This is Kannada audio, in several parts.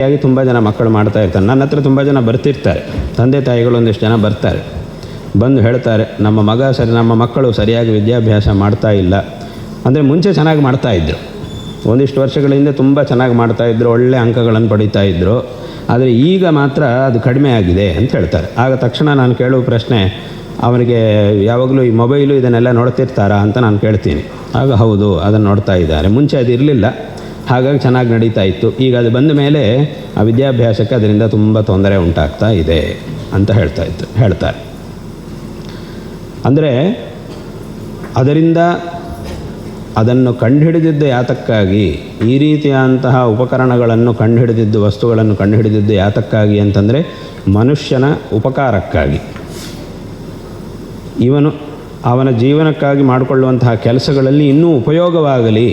ಹಾಗಾಗಿ ತುಂಬ ಜನ ಮಕ್ಕಳು ಮಾಡ್ತಾ ಇರ್ತಾರೆ. ನನ್ನ ಹತ್ರ ತುಂಬ ಜನ ಬರ್ತಿರ್ತಾರೆ. ತಂದೆ ತಾಯಿಗಳು ಒಂದಿಷ್ಟು ಜನ ಬರ್ತಾರೆ. ಬಂದು ಹೇಳ್ತಾರೆ, ನಮ್ಮ ಮಗ ಸರಿ, ನಮ್ಮ ಮಕ್ಕಳು ಸರಿಯಾಗಿ ವಿದ್ಯಾಭ್ಯಾಸ ಮಾಡ್ತಾ ಇಲ್ಲ. ಅಂದರೆ ಮುಂಚೆ ಚೆನ್ನಾಗಿ ಮಾಡ್ತಾ ಇದ್ದರು ಒಂದಿಷ್ಟು ವರ್ಷಗಳ ಹಿಂದೆ ತುಂಬ ಚೆನ್ನಾಗಿ ಮಾಡ್ತಾ ಇದ್ದರು ಒಳ್ಳೆ ಅಂಕಗಳನ್ನು ಪಡಿತಾ ಇದ್ದರು ಆದರೆ ಈಗ ಮಾತ್ರ ಅದು ಕಡಿಮೆ ಆಗಿದೆ ಅಂತ ಹೇಳ್ತಾರೆ. ಆಗ ತಕ್ಷಣ ನಾನು ಕೇಳುವ ಪ್ರಶ್ನೆ, ಅವನಿಗೆ ಯಾವಾಗಲೂ ಈ ಮೊಬೈಲು ಇದನ್ನೆಲ್ಲ ನೋಡ್ತಿರ್ತಾರಾ ಅಂತ ನಾನು ಕೇಳ್ತೀನಿ. ಆಗ ಹೌದು, ಅದನ್ನು ನೋಡ್ತಾ ಇದ್ದಾರೆ. ಮುಂಚೆ ಅದು ಇರಲಿಲ್ಲ. ಹಾಗಾಗಿ ಚೆನ್ನಾಗಿ ನಡೀತಾ ಇತ್ತು. ಈಗ ಅದು ಬಂದ ಮೇಲೆ ಆ ವಿದ್ಯಾಭ್ಯಾಸಕ್ಕೆ ಅದರಿಂದ ತುಂಬ ತೊಂದರೆ ಉಂಟಾಗ್ತಾ ಇದೆ ಅಂತ ಹೇಳ್ತಾ ಇತ್ತು, ಹೇಳ್ತಾರೆ. ಅಂದರೆ ಅದರಿಂದ ಅದನ್ನು ಕಂಡುಹಿಡಿದಿದ್ದು ಯಾತಕ್ಕಾಗಿ, ಈ ರೀತಿಯಾದಂತಹ ಉಪಕರಣಗಳನ್ನು ಕಂಡುಹಿಡಿದಿದ್ದು, ವಸ್ತುಗಳನ್ನು ಕಂಡುಹಿಡಿದಿದ್ದು ಯಾತಕ್ಕಾಗಿ ಅಂತಂದರೆ ಮನುಷ್ಯನ ಉಪಕಾರಕ್ಕಾಗಿ. ಇವನು ಅವನ ಜೀವನಕ್ಕಾಗಿ ಮಾಡಿಕೊಳ್ಳುವಂತಹ ಕೆಲಸಗಳಲ್ಲಿ ಇನ್ನೂ ಉಪಯೋಗವಾಗಲಿ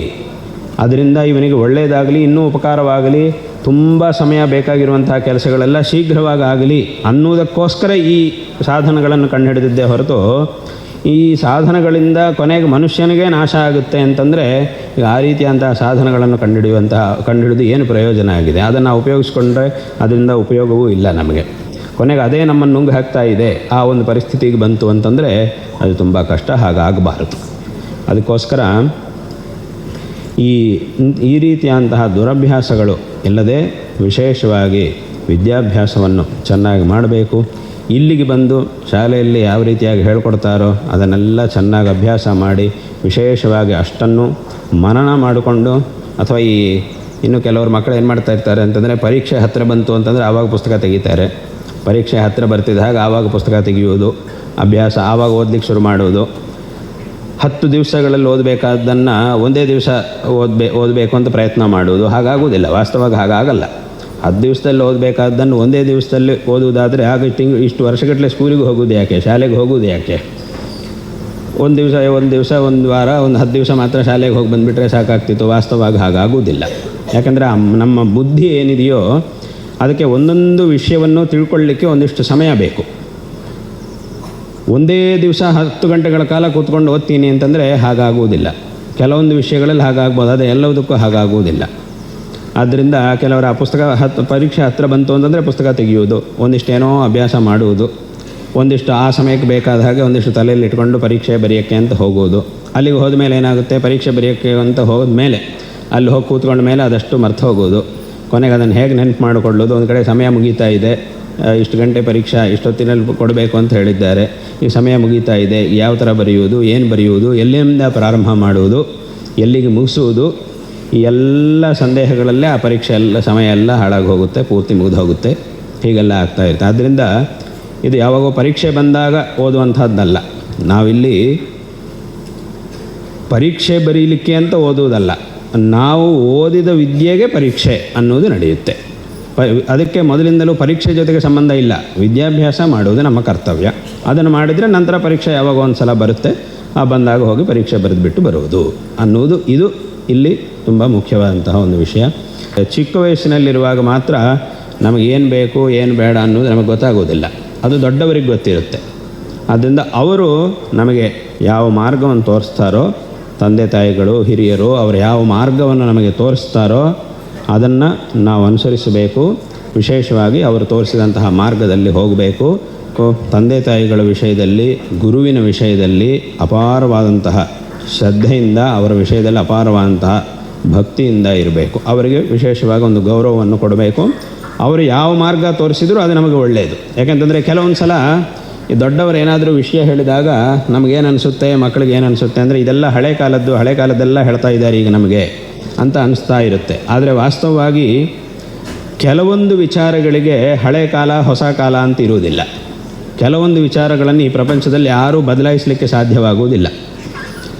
ಅದರಿಂದ ಇವನಿಗೆ ಒಳ್ಳೆಯದಾಗಲಿ ಇನ್ನೂ ಉಪಕಾರವಾಗಲಿ, ತುಂಬ ಸಮಯ ಬೇಕಾಗಿರುವಂತಹ ಕೆಲಸಗಳೆಲ್ಲ ಶೀಘ್ರವಾಗಿ ಆಗಲಿ ಅನ್ನುವುದಕ್ಕೋಸ್ಕರ ಈ ಸಾಧನಗಳನ್ನು ಕಂಡುಹಿಡಿದಿದ್ದೆ ಹೊರತು ಈ ಸಾಧನಗಳಿಂದ ಕೊನೆಗೆ ಮನುಷ್ಯನಿಗೆ ನಾಶ ಆಗುತ್ತೆ ಅಂತಂದರೆ ಈಗ ಆ ರೀತಿಯಂತಹ ಸಾಧನಗಳನ್ನು ಕಂಡುಹಿಡಿಯುವಂತಹ, ಕಂಡುಹಿಡಿದು ಏನು ಪ್ರಯೋಜನ ಆಗಿದೆ? ಅದನ್ನು ಉಪಯೋಗಿಸ್ಕೊಂಡ್ರೆ ಅದರಿಂದ ಉಪಯೋಗವೂ ಇಲ್ಲ ನಮಗೆ. ಕೊನೆಗೆ ಅದೇ ನಮ್ಮನ್ನು ನುಂಗು ಹಾಕ್ತಾ ಇದೆ. ಆ ಒಂದು ಪರಿಸ್ಥಿತಿಗೆ ಬಂತು ಅಂತಂದರೆ ಅದು ತುಂಬ ಕಷ್ಟ ಹಾಗಾಗಬಾರದು. ಅದಕ್ಕೋಸ್ಕರ ಈ ಈ ರೀತಿಯಂತಹ ದುರಭ್ಯಾಸಗಳು ಇಲ್ಲದೆ ವಿಶೇಷವಾಗಿ ವಿದ್ಯಾಭ್ಯಾಸವನ್ನು ಚೆನ್ನಾಗಿ ಮಾಡಬೇಕು. ಇಲ್ಲಿಗೆ ಬಂದು ಶಾಲೆಯಲ್ಲಿ ಯಾವ ರೀತಿಯಾಗಿ ಹೇಳ್ಕೊಡ್ತಾರೋ ಅದನ್ನೆಲ್ಲ ಚೆನ್ನಾಗಿ ಅಭ್ಯಾಸ ಮಾಡಿ ವಿಶೇಷವಾಗಿ ಅಷ್ಟನ್ನು ಮನನ ಮಾಡಿಕೊಂಡು ಅಥವಾ ಈ ಇನ್ನು ಕೆಲವರು ಮಕ್ಕಳು ಏನು ಮಾಡ್ತಾ ಇರ್ತಾರೆ ಅಂತಂದರೆ ಪರೀಕ್ಷೆ ಹತ್ತಿರ ಬಂತು ಅಂತಂದರೆ ಆವಾಗ ಪುಸ್ತಕ ತೆಗಿತಾರೆ. ಪರೀಕ್ಷೆ ಹತ್ತಿರ ಬರ್ತಿದ್ದಾಗ ಆವಾಗ ಪುಸ್ತಕ ತೆಗೆಯುವುದು, ಅಭ್ಯಾಸ ಆವಾಗ ಓದ್ಲಿಕ್ಕೆ ಶುರು ಮಾಡುವುದು. ಹತ್ತು ದಿವಸಗಳಲ್ಲಿ ಓದಬೇಕಾದ್ದನ್ನು ಒಂದೇ ದಿವಸ ಓದಬೇ, ಓದಬೇಕು ಅಂತ ಪ್ರಯತ್ನ ಮಾಡುವುದು ಹಾಗಾಗುವುದಿಲ್ಲ. ವಾಸ್ತವವಾಗಿ ಹಾಗಾಗಲ್ಲ. ಹತ್ತು ದಿವಸದಲ್ಲಿ ಓದಬೇಕಾದ್ದನ್ನು ಒಂದೇ ದಿವಸದಲ್ಲಿ ಓದುವುದಾದರೆ ಆಗ ತಿಂಗಳು ಇಷ್ಟು ವರ್ಷಗಟ್ಟಲೆ ಸ್ಕೂಲಿಗೆ ಹೋಗೋದು ಯಾಕೆ? ಶಾಲೆಗೆ ಹೋಗೋದು ಯಾಕೆ? ಒಂದು ದಿವಸ ಒಂದು ದಿವಸ, ಒಂದು ವಾರ, ಒಂದು ಹತ್ತು ದಿವಸ ಮಾತ್ರ ಶಾಲೆಗೆ ಹೋಗಿ ಬಂದುಬಿಟ್ರೆ ಸಾಕಾಗ್ತಿತ್ತು. ವಾಸ್ತವವಾಗಿ ಹಾಗಾಗುವುದಿಲ್ಲ. ಯಾಕಂದರೆ ನಮ್ಮ ಬುದ್ಧಿ ಏನಿದೆಯೋ ಅದಕ್ಕೆ ಒಂದೊಂದು ವಿಷಯವನ್ನು ತಿಳ್ಕೊಳ್ಳಿಕ್ಕೆ ಒಂದಿಷ್ಟು ಸಮಯ ಬೇಕು. ಒಂದೇ ದಿವಸ ಹತ್ತು ಗಂಟೆಗಳ ಕಾಲ ಕೂತ್ಕೊಂಡು ಓದ್ತೀನಿ ಅಂತಂದರೆ ಹಾಗಾಗುವುದಿಲ್ಲ. ಕೆಲವೊಂದು ವಿಷಯಗಳಲ್ಲಿ ಹಾಗಾಗ್ಬೋದು, ಅದೇ ಎಲ್ಲದಕ್ಕೂ ಹಾಗಾಗುವುದಿಲ್ಲ. ಆದ್ದರಿಂದ ಕೆಲವರ ಆ ಪುಸ್ತಕ ಹತ್ತು ಪರೀಕ್ಷೆ ಹತ್ತಿರ ಬಂತು ಅಂತಂದರೆ ಪುಸ್ತಕ ತೆಗೆಯುವುದು ಒಂದಿಷ್ಟೇನೋ ಅಭ್ಯಾಸ ಮಾಡುವುದು, ಒಂದಿಷ್ಟು ಆ ಸಮಯಕ್ಕೆ ಬೇಕಾದ ಹಾಗೆ ಒಂದಿಷ್ಟು ತಲೆಯಲ್ಲಿ ಇಟ್ಕೊಂಡು ಪರೀಕ್ಷೆ ಬರೆಯೋಕ್ಕೆ ಅಂತ ಹೋಗುವುದು. ಅಲ್ಲಿಗೆ ಹೋದ ಮೇಲೆ ಏನಾಗುತ್ತೆ, ಪರೀಕ್ಷೆ ಬರೆಯೋಕ್ಕೆ ಅಂತ ಹೋದ ಮೇಲೆ, ಅಲ್ಲಿ ಹೋಗಿ ಕೂತ್ಕೊಂಡ ಮೇಲೆ ಅದಷ್ಟು ಮರ್ತು ಹೋಗೋದು ಕೊನೆಗೆ ಅದನ್ನು ಹೇಗೆ ನೆನಪು ಮಾಡಿಕೊಳ್ಳೋದು ಒಂದು ಕಡೆ ಸಮಯ ಮುಗೀತಾ ಇದೆ ಇಷ್ಟು ಗಂಟೆ ಪರೀಕ್ಷಾ, ಇಷ್ಟೊತ್ತಿನಲ್ಲಿ ಕೊಡಬೇಕು ಅಂತ ಹೇಳಿದ್ದಾರೆ. ಈ ಸಮಯ ಮುಗೀತಾ ಇದೆ. ಯಾವ ಥರ ಬರೆಯುವುದು, ಏನು ಬರೆಯುವುದು, ಎಲ್ಲಿಂದ ಪ್ರಾರಂಭ ಮಾಡುವುದು, ಎಲ್ಲಿಗೆ ಮುಗಿಸುವುದು, ಈ ಎಲ್ಲ ಸಂದೇಹಗಳಲ್ಲೇ ಆ ಪರೀಕ್ಷೆ ಎಲ್ಲ, ಸಮಯ ಎಲ್ಲ ಹಾಳಾಗಿ ಹೋಗುತ್ತೆ ಪೂರ್ತಿ ಮುಗಿದು ಹೋಗುತ್ತೆ ಹೀಗೆಲ್ಲ ಆಗ್ತಾ ಇರುತ್ತೆ. ಆದ್ದರಿಂದ ಇದು ಯಾವಾಗೋ ಪರೀಕ್ಷೆ ಬಂದಾಗ ಓದುವಂಥದ್ದಲ್ಲ. ನಾವಿಲ್ಲಿ ಪರೀಕ್ಷೆ ಬರೀಲಿಕ್ಕೆ ಅಂತ ಓದುವುದಲ್ಲ. ನಾವು ಓದಿದ ವಿದ್ಯೆಗೆ ಪರೀಕ್ಷೆ ಅನ್ನೋದು ನಡೆಯುತ್ತೆ. ಅದಕ್ಕೆ ಮೊದಲಿಂದಲೂ ಪರೀಕ್ಷೆ ಜೊತೆಗೆ ಸಂಬಂಧ ಇಲ್ಲ. ವಿದ್ಯಾಭ್ಯಾಸ ಮಾಡುವುದು ನಮ್ಮ ಕರ್ತವ್ಯ. ಅದನ್ನು ಮಾಡಿದರೆ ನಂತರ ಪರೀಕ್ಷೆ ಯಾವಾಗ ಒಂದು ಸಲ ಬರುತ್ತೆ? ಆ ಬಂದಾಗ ಹೋಗಿ ಪರೀಕ್ಷೆ ಬರೆದುಬಿಟ್ಟು ಬರುವುದು. ಅನ್ನುವುದು ಇದು ಇಲ್ಲಿ ತುಂಬ ಮುಖ್ಯವಾದಂತಹ ಒಂದು ವಿಷಯ. ಚಿಕ್ಕ ವಯಸ್ಸಿನಲ್ಲಿರುವಾಗ ಮಾತ್ರ ನಮಗೆ ಏನು ಬೇಕು, ಏನು ಬೇಡ ಅನ್ನೋದು ನಮಗೆ ಗೊತ್ತಾಗೋದಿಲ್ಲ ಅದು ದೊಡ್ಡವರಿಗೆ ಗೊತ್ತಿರುತ್ತೆ. ಆದ್ದರಿಂದ ಅವರು ನಮಗೆ ಯಾವ ಮಾರ್ಗವನ್ನು ತೋರಿಸ್ತಾರೋ, ತಂದೆ ತಾಯಿಗಳು, ಹಿರಿಯರು, ಅವರು ಯಾವ ಮಾರ್ಗವನ್ನು ನಮಗೆ ತೋರಿಸ್ತಾರೋ ಅದನ್ನು ನಾವು ಅನುಸರಿಸಬೇಕು. ವಿಶೇಷವಾಗಿ ಅವರು ತೋರಿಸಿದಂತಹ ಮಾರ್ಗದಲ್ಲಿ ಹೋಗಬೇಕು. ತಂದೆ ತಾಯಿಗಳ ವಿಷಯದಲ್ಲಿ, ಗುರುವಿನ ವಿಷಯದಲ್ಲಿ ಅಪಾರವಾದಂತಹ ಶ್ರದ್ಧೆಯಿಂದ, ಅವರ ವಿಷಯದಲ್ಲಿ ಅಪಾರವಾದಂತಹ ಭಕ್ತಿಯಿಂದ ಇರಬೇಕು. ಅವರಿಗೆ ವಿಶೇಷವಾಗಿ ಒಂದು ಗೌರವವನ್ನು ಕೊಡಬೇಕು. ಅವರು ಯಾವ ಮಾರ್ಗ ತೋರಿಸಿದರೂ ಅದು ನಮಗೆ ಒಳ್ಳೆಯದು. ಯಾಕೆಂತಂದರೆ ಕೆಲವೊಂದು ಸಲ ಈ ದೊಡ್ಡವರು ಏನಾದರೂ ವಿಷಯ ಹೇಳಿದಾಗ ನಮಗೇನು ಅನಿಸುತ್ತೆ ಮಕ್ಕಳಿಗೆ ಏನು ಅನಿಸುತ್ತೆ ಅಂದರೆ ಇದೆಲ್ಲ ಹಳೆ ಕಾಲದ್ದು, ಹಳೆ ಕಾಲದ್ದೆಲ್ಲ ಹೇಳ್ತಾ ಇದ್ದಾರೆ ಈಗ ನಮಗೆ. ಅಂತ ಅನಿಸ್ತಾ ಇರುತ್ತೆ. ಆದರೆ ವಾಸ್ತವವಾಗಿ ಕೆಲವೊಂದು ವಿಚಾರಗಳಿಗೆ ಹಳೆ ಕಾಲ, ಹೊಸ ಕಾಲ ಅಂತ ಇರುವುದಿಲ್ಲ. ಕೆಲವೊಂದು ವಿಚಾರಗಳನ್ನು ಈ ಪ್ರಪಂಚದಲ್ಲಿ ಯಾರೂ ಬದಲಾಯಿಸಲಿಕ್ಕೆ ಸಾಧ್ಯವಾಗುವುದಿಲ್ಲ.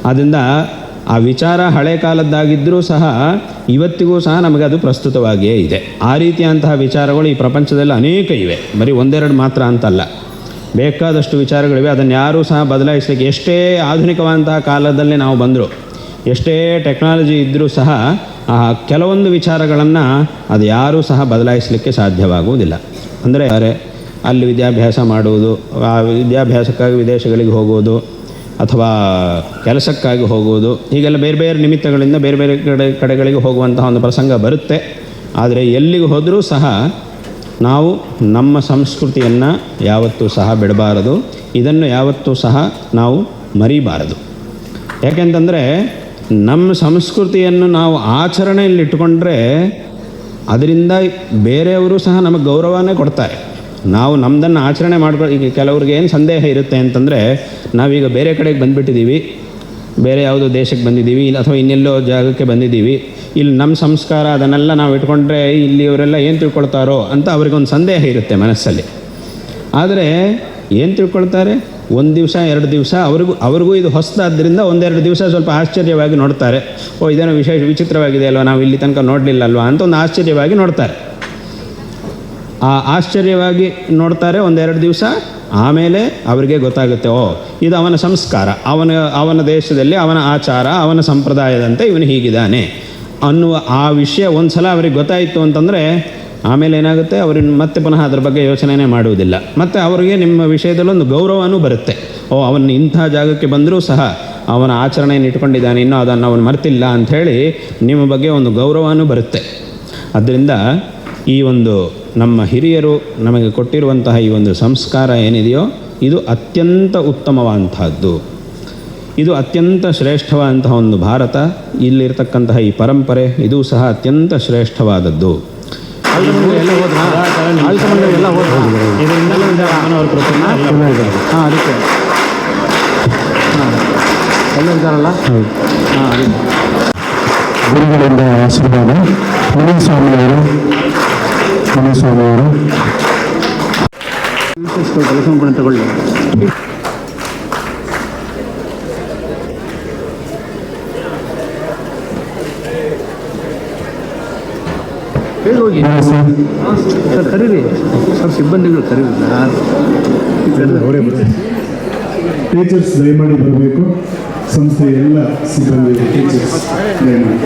ಆದ್ದರಿಂದ ಆ ವಿಚಾರ ಹಳೆ ಕಾಲದ್ದಾಗಿದ್ದರೂ ಸಹ ಇವತ್ತಿಗೂ ಸಹ ನಮಗೆ ಅದು ಪ್ರಸ್ತುತವಾಗಿಯೇ ಇದೆ. ಆ ರೀತಿಯಂತಹ ವಿಚಾರಗಳು ಈ ಪ್ರಪಂಚದಲ್ಲಿ ಅನೇಕ ಇವೆ. ಬರೀ ಒಂದೆರಡು ಮಾತ್ರ ಅಂತಲ್ಲ. ಬೇಕಾದಷ್ಟು ವಿಚಾರಗಳಿವೆ. ಅದನ್ನು ಯಾರೂ ಸಹ ಬದಲಾಯಿಸಲಿಕ್ಕೆ ಎಷ್ಟೇ ಆಧುನಿಕವಾದಂತಹ ಕಾಲದಲ್ಲಿ ನಾವು ಬಂದರು ಎಷ್ಟೇ ಟೆಕ್ನಾಲಜಿ ಇದ್ದರೂ ಸಹ, ಆ ಕೆಲವೊಂದು ವಿಚಾರಗಳನ್ನು ಅದು ಯಾರೂ ಸಹ ಬದಲಾಯಿಸಲಿಕ್ಕೆ ಸಾಧ್ಯವಾಗುವುದಿಲ್ಲ. ಅಂದರೆ ಅಲ್ಲಿ ವಿದ್ಯಾಭ್ಯಾಸ ಮಾಡುವುದು, ಆ ವಿದ್ಯಾಭ್ಯಾಸಕ್ಕಾಗಿ ವಿದೇಶಗಳಿಗೆ ಹೋಗುವುದು, ಅಥವಾ ಕೆಲಸಕ್ಕಾಗಿ ಹೋಗುವುದು, ಹೀಗೆಲ್ಲ ಬೇರೆ ಬೇರೆ ನಿಮಿತ್ತಗಳಿಂದ ಬೇರೆ ಬೇರೆ ಕಡೆ, ಕಡೆಗಳಿಗೆ ಹೋಗುವಂತಹ ಒಂದು ಪ್ರಸಂಗ ಬರುತ್ತೆ. ಆದರೆ, ಎಲ್ಲಿಗೆ ಹೋದರೂ ಸಹ ನಾವು ನಮ್ಮ ಸಂಸ್ಕೃತಿಯನ್ನು ಯಾವತ್ತೂ ಸಹ ಬಿಡಬಾರದು. ಇದನ್ನು ಯಾವತ್ತೂ ಸಹ ನಾವು ಮರಿಬಾರದು. ಯಾಕೆಂತಂದರೆ ನಮ್ಮ ಸಂಸ್ಕೃತಿಯನ್ನು ನಾವು ಆಚರಣೆಯಲ್ಲಿ ಇಟ್ಕೊಂಡ್ರೆ ಅದರಿಂದ ಬೇರೆಯವರು ಸಹ ನಮಗೆ ಗೌರವನೇ ಕೊಡ್ತಾರೆ. ನಾವು ನಮ್ಮದನ್ನು ಆಚರಣೆ ಮಾಡ್ಕೊ, ಈಗ ಕೆಲವ್ರಿಗೆ ಏನು ಸಂದೇಹ ಇರುತ್ತೆ ಅಂತಂದರೆ, ನಾವೀಗ ಬೇರೆ ಕಡೆಗೆ ಬಂದುಬಿಟ್ಟಿದ್ದೀವಿ. ಬೇರೆ ಯಾವುದೋ ದೇಶಕ್ಕೆ ಬಂದಿದ್ದೀವಿ, ಇಲ್ಲ ಅಥವಾ ಇನ್ನೆಲ್ಲೋ ಜಾಗಕ್ಕೆ ಬಂದಿದ್ದೀವಿ. ಇಲ್ಲಿ ನಮ್ಮ ಸಂಸ್ಕಾರ ಅದನ್ನೆಲ್ಲ ನಾವು ಇಟ್ಕೊಂಡ್ರೆ ಇಲ್ಲಿ ಇವರೆಲ್ಲ ಏನು ತಿಳ್ಕೊಳ್ತಾರೋ ಅಂತ ಅವ್ರಿಗೊಂದು ಸಂದೇಹ ಇರುತ್ತೆ ಮನಸ್ಸಲ್ಲಿ. ಆದರೆ ಏನು ತಿಳ್ಕೊಳ್ತಾರೆ? ಒಂದು ದಿವಸ, ಎರಡು ದಿವಸ, ಅವ್ರಿಗೂ ಅವ್ರಿಗೂ ಇದು ಹೊಸದಾದ್ದರಿಂದ ಒಂದೆರಡು ದಿವಸ ಸ್ವಲ್ಪ ಆಶ್ಚರ್ಯವಾಗಿ ನೋಡ್ತಾರೆ. ಓ, ಇದೇನೋ ವಿಶೇಷ, ವಿಚಿತ್ರವಾಗಿದೆ ಅಲ್ವಾ, ನಾವು ಇಲ್ಲಿ ತನಕ ನೋಡಲಿಲ್ಲ ಅಲ್ವಾ ಅಂತ ಒಂದು ಆಶ್ಚರ್ಯವಾಗಿ ನೋಡ್ತಾರೆ. ಆ ಆಶ್ಚರ್ಯವಾಗಿ ನೋಡ್ತಾರೆ ಒಂದೆರಡು ದಿವಸ, ಆಮೇಲೆ ಅವರಿಗೆ ಗೊತ್ತಾಗುತ್ತೆ, ಓ, ಇದು ಅವನ ಸಂಸ್ಕಾರ, ಅವನ ಅವನ ದೇಶದಲ್ಲಿ ಅವನ ಆಚಾರ, ಅವನ ಸಂಪ್ರದಾಯದಂತೆ ಇವನು ಹೀಗಿದ್ದಾನೆ ಅನ್ನುವ ಆ ವಿಷಯ ಒಂದು ಸಲ ಅವ್ರಿಗೆ ಗೊತ್ತಾಯಿತು ಅಂತಂದರೆ ಆಮೇಲೆ ಏನಾಗುತ್ತೆ? ಅವ್ರನ್ನ ಮತ್ತೆ ಪುನಃ ಅದ್ರ ಬಗ್ಗೆ ಯೋಚನೆನೇ ಮಾಡುವುದಿಲ್ಲ. ಮತ್ತು ಅವರಿಗೆ ನಿಮ್ಮ ವಿಷಯದಲ್ಲಿ ಒಂದು ಗೌರವನೂ ಬರುತ್ತೆ. ಓ, ಅವನು ಇಂಥ ಜಾಗಕ್ಕೆ ಬಂದರೂ ಸಹ ಅವನ ಆಚರಣೆಯನ್ನು ಇಟ್ಕೊಂಡಿದ್ದಾನೆ, ಇನ್ನೂ ಅದನ್ನು ಅವನು ಮರ್ತಿಲ್ಲ ಅಂಥೇಳಿ ನಿಮ್ಮ ಬಗ್ಗೆ ಒಂದು ಗೌರವನೂ ಬರುತ್ತೆ. ಅದರಿಂದ ಈ ಒಂದು ನಮ್ಮ ಹಿರಿಯರು ನಮಗೆ ಕೊಟ್ಟಿರುವಂತಹ ಈ ಒಂದು ಸಂಸ್ಕಾರ ಏನಿದೆಯೋ, ಇದು ಅತ್ಯಂತ ಉತ್ತಮವಾದಂಥದ್ದು. ಇದು ಅತ್ಯಂತ ಶ್ರೇಷ್ಠವಾದಂತಹ ಒಂದು ಭಾರತ. ಇಲ್ಲಿರ್ತಕ್ಕಂತಹ ಈ ಪರಂಪರೆ, ಇದು ಸಹ ಅತ್ಯಂತ ಶ್ರೇಷ್ಠವಾದದ್ದು. ಇದರಿಂದಲೇ ಒಂದು ಅಮ್ಮನವರ ಕೃಪೆಯಿಂದ ಎಲ್ಲ ಹಾಂ ಅದಕ್ಕೆ ಹಾಂ ಎಲ್ಲ ಇದ್ದಾರಲ್ಲ ಹಾಂ ಅದಕ್ಕೆ ಗುರುಗಳಿಂದ ಆಶೀರ್ವಾದ ಮುನಿಸ್ವಾಮಿಯವರು ಮುನಿಸ್ವಾಮಿಯವರು ಕೆಲಸ ಕೂಡ ತಗೊಳ್ಳಿ ಹೇಳಿ ಹೋಗಿ ಸರ್. ಕರೀರಿ. ಸರ್ ಸಿಬ್ಬಂದಿಗಳು ಕರೀರಿ. ಅವರೇ ಟೀಚರ್ಸ್ ದಯಮಾಡಿ ಬರಬೇಕು. ಸಂಸ್ಥೆಯ ಎಲ್ಲ ಸಿಬ್ಬಂದಿ ಟೀಚರ್ಸ್ ದಯಮಾಡಿ.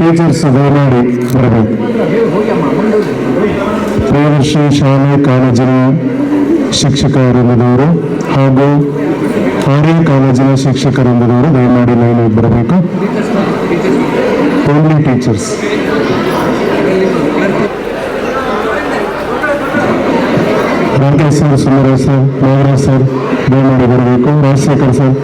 ಟೀಚರ್ಸ್ ದಯಮಾಡಿ ಬರಬೇಕು. ಪ್ರಿಯದರ್ಶಿ ಶಾಲೆ ಕಾಲೇಜಿನ ಶಿಕ್ಷಕ ವೃಂದದವರು ಹಾಗೂ ಆರ್ಯ ಕಾಲೇಜಿನ ಶಿಕ್ಷಕ ವೃಂದದವರು ದಯಮಾಡಿ ಲೈನಿಗೆ ಬರಬೇಕು only teachers Rakesh sir Sundaresh sir Nagaraj sir ದಯಮಾಡಿ ಬರಬೇಕು ರಾಜಶೇಖರ್ ಸರ್